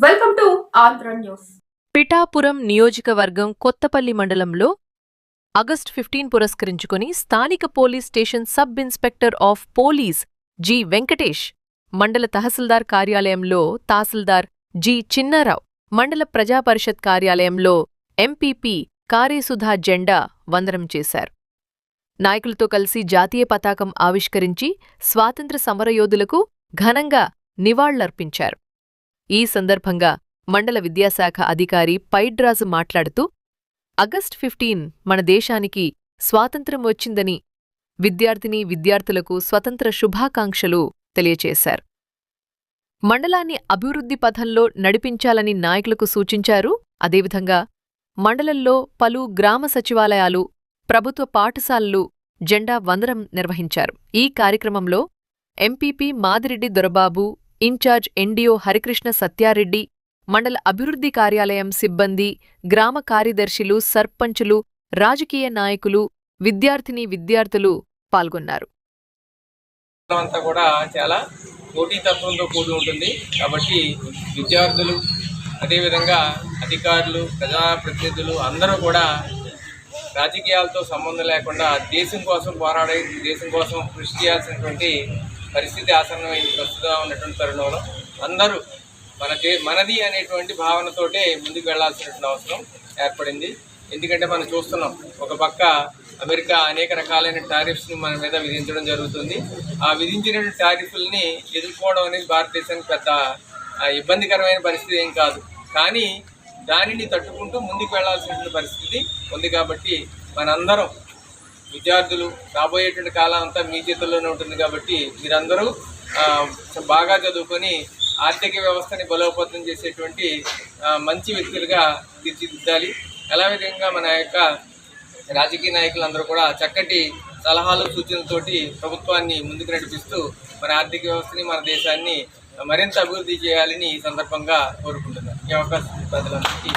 Welcome to Andhra news. Pithapuram నియోజకవర్గం కొత్తపల్లి మండలంలో August fifteen పురస్కరించుకుని స్థానిక police station sub inspector of police G Venkatesh మండల తహసీల్దార్ కార్యాలయంలో తహసీల్దార్ జి చిన్నారావు మండల ప్రజాపరిషత్ కార్యాలయంలో ఎంపీపీ కారేసుధా జెండా వందనం చేశారు. నాయకులతో కలిసి జాతీయ పతాకం ఆవిష్కరించి స్వాతంత్ర సమరయోధులకు ఘనంగా నివాళులర్పించారు. ఈ సందర్భంగా మండల విద్యాశాఖ అధికారి పైడ్రాజు మాట్లాడుతూ ఆగస్ట్ ఫిఫ్టీన్ మన దేశానికి స్వాతంత్ర్యం వచ్చిందని విద్యార్థిని విద్యార్థులకు స్వతంత్ర శుభాకాంక్షలు తెలియచేశారు. మండలాన్ని అభివృద్ధి పథంలో నడిపించాలని నాయకులకు సూచించారు. అదేవిధంగా మండలంలో పలు గ్రామ సచివాలయాలు ప్రభుత్వ పాఠశాలలు జెండా వందనం నిర్వహించారు. ఈ కార్యక్రమంలో MPP Madireddy Dorababu incharge NDO Harikrishna Satyareddy మండల అభివృద్ధి కార్యాలయం సిబ్బంది గ్రామ కార్యదర్శులు సర్పంచులు రాజకీయ నాయకులు విద్యార్థిని విద్యార్థులు పాల్గొన్నారు. అంతా కూడా చాలా పోటీతత్వంతో కూడి ఉంటుంది. కాబట్టి విద్యార్థులు అదేవిధంగా అధికారులు ప్రజాప్రతినిధులు అందరూ కూడా రాజకీయాలతో సంబంధం లేకుండా దేశం కోసం పోరాడే దేశం కోసం కృషి చేయాల్సినటువంటి పరిస్థితి ఆసన్నమైంది ప్రస్తుతం ఉన్నటువంటి తరుణంలో. అందరూ మన దే మనది అనేటువంటి భావనతోటే ముందుకు వెళ్ళాల్సినటువంటి అవసరం ఏర్పడింది. ఎందుకంటే మనం చూస్తున్నాం ఒక పక్క అమెరికా అనేక రకాలైన టారిఫ్స్ని మన మీద విధించడం జరుగుతుంది. ఆ విధించిన టారిఫ్లని ఎదుర్కోవడం అనేది భారతదేశానికి పెద్ద ఇబ్బందికరమైన పరిస్థితి ఏం కాదు. కానీ దానిని తట్టుకుంటూ ముందుకు వెళ్ళాల్సినటువంటి పరిస్థితి ఉంది కాబట్టి మనందరం విద్యార్థులు రాబోయేటువంటి కాలం అంతా మీ చేతుల్లోనే ఉంటుంది కాబట్టి మీరందరూ బాగా చదువుకొని ఆర్థిక వ్యవస్థని బలోపేతం చేసేటువంటి మంచి వ్యక్తులుగా తీర్చిదిద్దాలి. ఎలా విధంగా మన యొక్క రాజకీయ నాయకులందరూ కూడా చక్కటి సలహాలు సూచనలతోటి ప్రభుత్వాన్ని ముందుకు నడిపిస్తూ మన ఆర్థిక వ్యవస్థని మన దేశాన్ని మరింత అభివృద్ధి చేయాలని ఈ సందర్భంగా కోరుకుంటున్నాను. ఈ అవకాశం ప్రజలందరికీ